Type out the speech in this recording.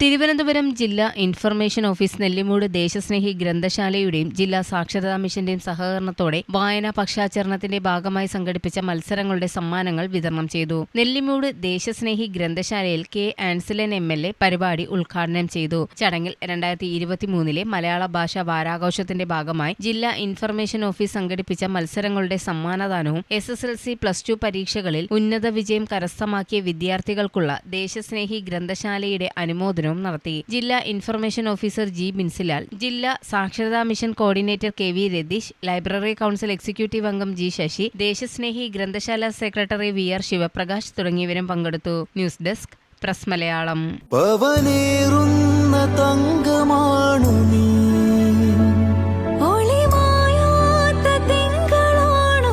തിരുവനന്തപുരം ജില്ലാ information office Nellimoodu ദേശസ്നേഹി ഗ്രന്ഥശാലയുടെയും ജില്ലാ സാക്ഷരതാ മിഷന്റെയും സഹകരണത്തോടെ വായനാ പക്ഷാചരണത്തിന്റെ ഭാഗമായി സംഘടിപ്പിച്ച മത്സരങ്ങളുടെ സമ്മാനങ്ങൾ വിതരണം ചെയ്തു. Nellimoodu ദേശസ്നേഹി ഗ്രന്ഥശാലയിൽ K Ansalan M L A പരിപാടി ഉദ്ഘാടനം ചെയ്തു. ചടങ്ങിൽ രണ്ടായിരത്തി ഇരുപത്തിമൂന്നിലെ മലയാള ഭാഷാ വാരാഘോഷത്തിന്റെ ഭാഗമായി ജില്ലാ ഇൻഫർമേഷൻ ഓഫീസ് സംഘടിപ്പിച്ച മത്സരങ്ങളുടെ സമ്മാനദാനവും S S L C plus two പരീക്ഷകളിൽ ഉന്നത വിജയം കരസ്ഥമാക്കിയ വിദ്യാർത്ഥികൾക്കുള്ള ദേശസ്നേഹി ഗ്രന്ഥശാലയുടെ അനുമോദനവും നടത്തി. ജില്ലാ ഇൻഫർമേഷൻ ഓഫീസർ ജി ബിൻസിലാൽ ജില്ലാ സാക്ഷരതാ mission coordinator K V Ratheesh library council executive അംഗം ജി ശശി ദേശസ്നേഹി ഗ്രന്ഥശാല സെക്രട്ടറി വി ആർ ശിവപ്രകാശ് തുടങ്ങിയവരും പങ്കെടുത്തു. News desk press Malayalam. തങ്കമാണു നീ. ഒളിമായാത്ത തിങ്കളാണു